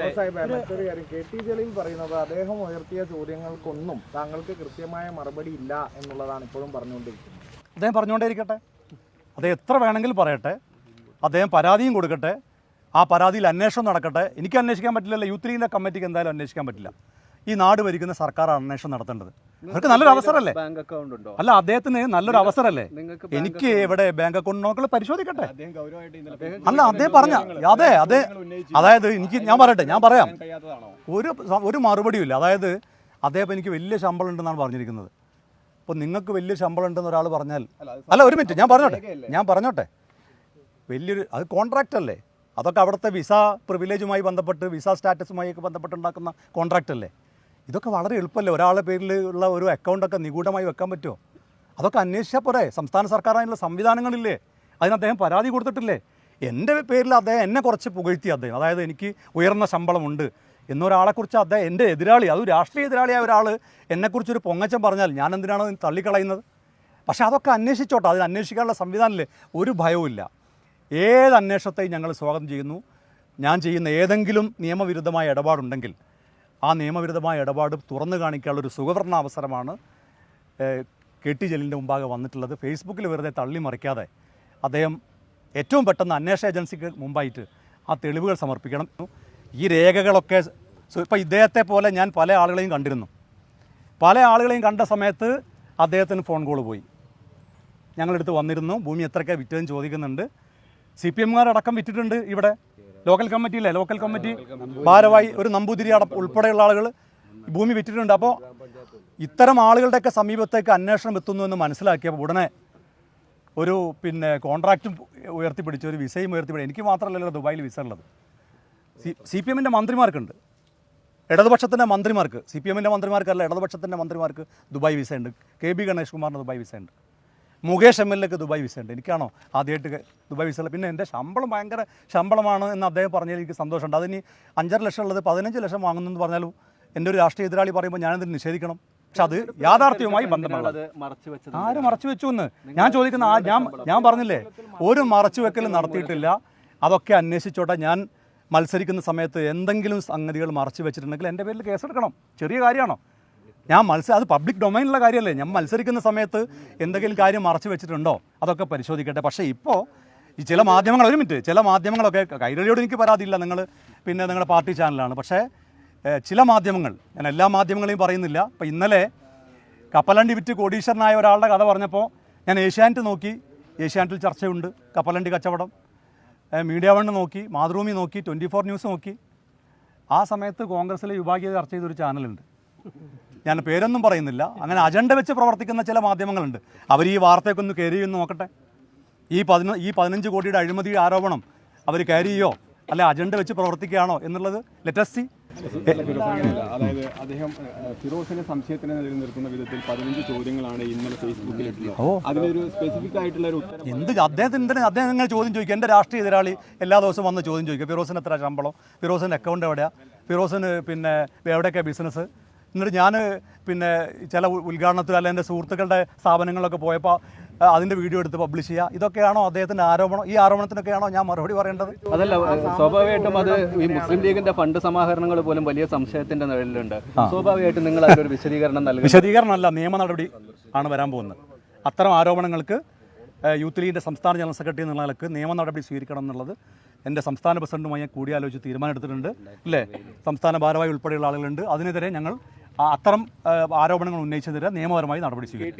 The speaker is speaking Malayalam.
മറ്റൊരു കാര്യം കെ ടി ജലീൽ പറയുന്നത് അദ്ദേഹം ഉയർത്തിയ ചോദ്യങ്ങൾക്കൊന്നും താങ്കൾക്ക് കൃത്യമായ മറുപടി ഇല്ല എന്നുള്ളതാണ് ഇപ്പോഴും പറഞ്ഞുകൊണ്ടിരിക്കുന്നത്. അദ്ദേഹം പറഞ്ഞുകൊണ്ടേയിരിക്കട്ടെ. അദ്ദേഹം എത്ര വേണമെങ്കിലും പറയട്ടെ. അദ്ദേഹം പരാതിയും കൊടുക്കട്ടെ. ആ പരാതിയിൽ അന്വേഷണം നടക്കട്ടെ. എനിക്ക് അന്വേഷിക്കാൻ പറ്റില്ലല്ലോ. യൂത്ത് ലീഗിന്റെ കമ്മിറ്റിക്ക് എന്തായാലും അന്വേഷിക്കാൻ പറ്റില്ല. ഈ നാട് ഭരിക്കുന്ന സർക്കാർ അന്വേഷണം നടത്തേണ്ടത്. അവർക്ക് നല്ലൊരു അവസരമല്ലേ? ബാങ്ക് അക്കൗണ്ട് ഉണ്ടോ? അല്ല അദ്ദേഹത്തിന് നല്ലൊരു അവസരമല്ലേ? എനിക്ക് ഇവിടെ ബാങ്ക് അക്കൗണ്ട് നോക്കളെ പരിശോധിക്കട്ടെ. അല്ല അദ്ദേഹം പറഞ്ഞ അതെ അതെ. അതായത് എനിക്ക് ഞാൻ പറയട്ടെ ഞാൻ പറയാം. ഒരു ഒരു മറുപടിയും ഇല്ല. അതായത് അദ്ദേഹം എനിക്ക് വലിയ ശമ്പളം ഉണ്ടെന്നാണ് പറഞ്ഞിരിക്കുന്നത്. അപ്പോൾ നിങ്ങൾക്ക് വലിയ ശമ്പളം ഉണ്ടെന്ന് ഒരാൾ പറഞ്ഞാൽ അല്ല ഒരു മിനിറ്റ് ഞാൻ പറഞ്ഞോട്ടെ ഞാൻ പറഞ്ഞോട്ടെ. വലിയൊരു അത് കോൺട്രാക്റ്റ് അല്ലേ അതൊക്കെ അവിടുത്തെ വിസ പ്രിവിലേജുമായി ബന്ധപ്പെട്ട് വിസ സ്റ്റാറ്റസുമായി ഒക്കെ ബന്ധപ്പെട്ടുണ്ടാക്കുന്ന കോൺട്രാക്റ്റ് അല്ലേ ഇതൊക്കെ വളരെ എളുപ്പമല്ലേ? ഒരാളുടെ പേരിൽ ഉള്ള ഒരു അക്കൗണ്ടൊക്കെ നിഗൂഢമായി വെക്കാൻ പറ്റുമോ? അതൊക്കെ അന്വേഷിച്ചാൽ പോരെ. സംസ്ഥാന സർക്കാരിനുള്ള സംവിധാനങ്ങളില്ലേ? അതിന് അദ്ദേഹം പരാതി കൊടുത്തിട്ടില്ലേ? എന്റെ പേരിൽ അദ്ദേഹം എന്നെ കുറച്ച് പുകഴ്ത്തി അദ്ദേഹം. അതായത് എനിക്ക് ഉയർന്ന ശമ്പളമുണ്ട് എന്നൊരാളെക്കുറിച്ച് അദ്ദേഹം എന്റെ എതിരാളി അത് രാഷ്ട്രീയ എതിരാളിയായ ഒരാൾ എന്നെക്കുറിച്ചൊരു പൊങ്ങച്ചം പറഞ്ഞാൽ ഞാൻ എന്തിനാണ് തള്ളിക്കളയുന്നത്? പക്ഷേ അതൊക്കെ അന്വേഷിച്ചോട്ടെ. അതിന് അന്വേഷിക്കാനുള്ള സംവിധാനമില്ല? ഒരു ഭയവുമില്ല ഏത് അന്വേഷണത്തെയും ഞങ്ങൾ സ്വാഗതം ചെയ്യുന്നു. ഞാൻ ചെയ്യുന്ന ഏതെങ്കിലും നിയമവിരുദ്ധമായ ഇടപാടുണ്ടെങ്കിൽ ആ നിയമവിരുദ്ധമായ ഇടപാട് തുറന്നു കാണിക്കാനുള്ള ഒരു സുഖവർണ അവസരമാണ് കെ ടി ജലീലിന്റെ മുമ്പാകെ വന്നിട്ടുള്ളത്. ഫേസ്ബുക്കിൽ വെറുതെ തള്ളി മറിക്കാതെ അദ്ദേഹം ഏറ്റവും പെട്ടെന്ന് അന്വേഷണ ഏജൻസിക്ക് മുമ്പായിട്ട് ആ തെളിവുകൾ സമർപ്പിക്കണം. ഈ രേഖകളൊക്കെ ഇപ്പോൾ ഇദ്ദേഹത്തെ പോലെ ഞാൻ പല ആളുകളെയും കണ്ടിരുന്നു. പല ആളുകളെയും കണ്ട സമയത്ത് അദ്ദേഹത്തിന് ഫോൺ കോൾ പോയി. ഞങ്ങളെടുത്ത് വന്നിരുന്നു. ഭൂമി എത്രയൊക്കെ വിറ്റതെന്ന് ചോദിക്കുന്നുണ്ട്. സി പി എമ്മുകാരടക്കം വിറ്റിട്ടുണ്ട് ഇവിടെ. ലോക്കൽ കമ്മിറ്റിയില്ലേ ലോക്കൽ കമ്മിറ്റി ഭാരവായി ഒരു നമ്പൂതിരി അട ഉൾപ്പെടെയുള്ള ആളുകൾ ഭൂമി വിറ്റിട്ടുണ്ട്. അപ്പോൾ ഇത്തരം ആളുകളുടെയൊക്കെ സമീപത്തേക്ക് അന്വേഷണം എത്തുന്നു എന്ന് മനസ്സിലാക്കിയപ്പോൾ ഉടനെ ഒരു പിന്നെ കോൺട്രാക്റ്റും ഉയർത്തിപ്പിടിച്ച് ഒരു വിസയും ഉയർത്തിപ്പിടിച്ച് എനിക്ക് മാത്രമല്ലല്ലോ ദുബായിൽ വിസ ഉള്ളത്. സി സി പി എമ്മിന്റെ മന്ത്രിമാർക്കുണ്ട്. ഇടതുപക്ഷത്തിന്റെ മന്ത്രിമാർക്ക് സി പി എമ്മിന്റെ മന്ത്രിമാർക്കല്ല ഇടതുപക്ഷത്തിന്റെ മന്ത്രിമാർക്ക് ദുബായ് വിസയുണ്ട്. കെ ബി ഗണേഷ് കുമാറിന് ദുബായ് വിസയുണ്ട്. മുകേഷ് എം എൽ എക്ക് ദുബായ് വിസ ഉണ്ട്. എനിക്കാണോ ആദ്യമായിട്ട് ദുബായ് വിസ ഉള്ളത്? പിന്നെ എന്റെ ശമ്പളം ഭയങ്കര ശമ്പളമാണ് എന്ന് അദ്ദേഹം പറഞ്ഞാൽ എനിക്ക് സന്തോഷമുണ്ട്. അതിന് അഞ്ചര ലക്ഷം ഉള്ളത് പതിനഞ്ച് ലക്ഷം വാങ്ങുന്നു എന്ന് പറഞ്ഞാലും എന്റെ ഒരു രാഷ്ട്രീയ എതിരാളി പറയുമ്പോൾ ഞാനതിന് നിഷേധിക്കണം. പക്ഷെ അത് യാഥാർത്ഥ്യവുമായി ബന്ധമുള്ളത് ആരും മറച്ചു വെച്ചത് ആര് മറച്ചു വെച്ചു എന്ന്? ഞാൻ ചോദിക്കുന്ന ആ ഞാൻ ഞാൻ പറഞ്ഞില്ലേ ഒരു മറച്ചു വെക്കലും നടത്തിയിട്ടില്ല. അതൊക്കെ അന്വേഷിച്ചോട്ടെ. ഞാൻ മത്സരിക്കുന്ന സമയത്ത് എന്തെങ്കിലും സംഗതികൾ മറച്ചു വെച്ചിട്ടുണ്ടെങ്കിൽ എന്റെ പേരിൽ കേസെടുക്കണം. ചെറിയ കാര്യമാണോ? ഞാൻ മത്സരം അത് പബ്ലിക് ഡൊമൈനിലുള്ള കാര്യമല്ലേ? ഞാൻ മത്സരിക്കുന്ന സമയത്ത് എന്തെങ്കിലും കാര്യം മറച്ചു വെച്ചിട്ടുണ്ടോ? അതൊക്കെ പരിശോധിക്കട്ടെ. പക്ഷേ ഇപ്പോൾ ഈ ചില മാധ്യമങ്ങൾ ഒരു മിനിറ്റ് ചില മാധ്യമങ്ങളൊക്കെ കൈരളിയോട് എനിക്ക് പരാതിയില്ല നിങ്ങൾ പിന്നെ നിങ്ങളുടെ പാർട്ടി ചാനലാണ് പക്ഷേ ചില മാധ്യമങ്ങൾ ഞാൻ എല്ലാ മാധ്യമങ്ങളെയും പറയുന്നില്ല. അപ്പോൾ ഇന്നലെ കപ്പലണ്ടി വിറ്റ് കോടീശ്വരനായ ഒരാളുടെ കഥ പറഞ്ഞപ്പോൾ ഞാൻ ഏഷ്യാനെറ്റ് നോക്കി. ഏഷ്യാനെറ്റിൽ ചർച്ചയുണ്ട്. കപ്പലണ്ടി കച്ചവടം. മീഡിയ വണ്ണ് നോക്കി. മാതൃഭൂമി നോക്കി. ട്വന്റി ഫോർ ന്യൂസ് നോക്കി. ആ സമയത്ത് കോൺഗ്രസ്സിലെ വിഭാഗീയത ചർച്ച ചെയ്തൊരു ചാനലുണ്ട് ഞാൻ പേരൊന്നും പറയുന്നില്ല. അങ്ങനെ അജണ്ട വെച്ച് പ്രവർത്തിക്കുന്ന ചില മാധ്യമങ്ങളുണ്ട്. അവർ ഈ വാർത്തയൊക്കെ ഒന്ന് കയറി എന്ന് നോക്കട്ടെ. ഈ പതിന ഈ പതിനഞ്ച് കോടിയുടെ അഴിമതി ആരോപണം അവർ കയറി ചെയ്യോ അല്ലെ അജണ്ട വെച്ച് പ്രവർത്തിക്കുകയാണോ എന്നുള്ളത്? ലെറ്റസ്റ്റി അതായത് അദ്ദേഹം ഫിറോസിനെ സംശയത്തിന് നിലനിർത്തുന്ന വിധത്തിൽ പതിനഞ്ച് ചോദ്യങ്ങളാണ് ഇന്നലെ ഫേസ്ബുക്കിൽ അതിനൊരു സ്പെസിഫിക് ആയിട്ടുള്ള ഒരു ഉത്തരം എന്ത് അദ്ദേഹത്തിന് എന്തിനാ അദ്ദേഹം ഇങ്ങനെ ചോദ്യം ചോദിക്കും? എന്റെ രാഷ്ട്രീയ എതിരാളി എല്ലാ ദിവസവും വന്ന് ചോദ്യം ചോദിക്കും. ഫിറോസിന് എത്ര ശമ്പളം? ഫിറോസിന്റെ അക്കൗണ്ട് എവിടെയാണ് ഫിറോസിന് പിന്നെ എവിടെയൊക്കെ ബിസിനസ് എന്നിട്ട് ഞാൻ പിന്നെ ചില ഉദ്ഘാടനത്തിൽ അല്ലെങ്കിൽ എന്റെ സുഹൃത്തുക്കളുടെ സ്ഥാപനങ്ങളിലൊക്കെ പോയപ്പോൾ അതിന്റെ അതിന്റെ വീഡിയോ എടുത്ത് പബ്ലിഷ് ചെയ്യുക ഇതൊക്കെയാണോ അദ്ദേഹത്തിന്റെ ആരോപണം ഈ ആരോപണത്തിനൊക്കെയാണോ ഞാൻ മറുപടി പറയേണ്ടത്? അതല്ല സ്വാഭാവികമായിട്ടും അത് ഈ മുസ്ലിം ലീഗിന്റെ ഫണ്ട് സമാഹരണങ്ങൾ പോലും വലിയ സംശയത്തിന്റെ നിഴലിലുണ്ട്. സ്വാഭാവികമായിട്ടും നിങ്ങൾ അതിലൊരു വിശദീകരണം നൽകും വിശദീകരണമല്ല നിയമ നടപടി ആണ് വരാൻ പോകുന്നത്. അത്തരം ആരോപണങ്ങൾക്ക് യൂത്ത് ലീഗിന്റെ സംസ്ഥാന ജനറൽ സെക്രട്ടറി എന്നുള്ള നിലയ്ക്ക് നിയമ നടപടി സ്വീകരിക്കണം എന്നുള്ളത് എന്റെ സംസ്ഥാന പ്രസിഡന്റുമായി ഞാൻ കൂടിയാലോചിച്ച് തീരുമാനമെടുത്തിട്ടുണ്ട്. അല്ലേ? സംസ്ഥാന ഭാരവാഹി ഉൾപ്പെടെയുള്ള ആളുകളുണ്ട്. അതിനെതിരെ ഞങ്ങൾ അത്തരം ആരോപണങ്ങൾ ഉന്നയിച്ചതിന് നിയമപരമായി നടപടി സ്വീകരിക്കും.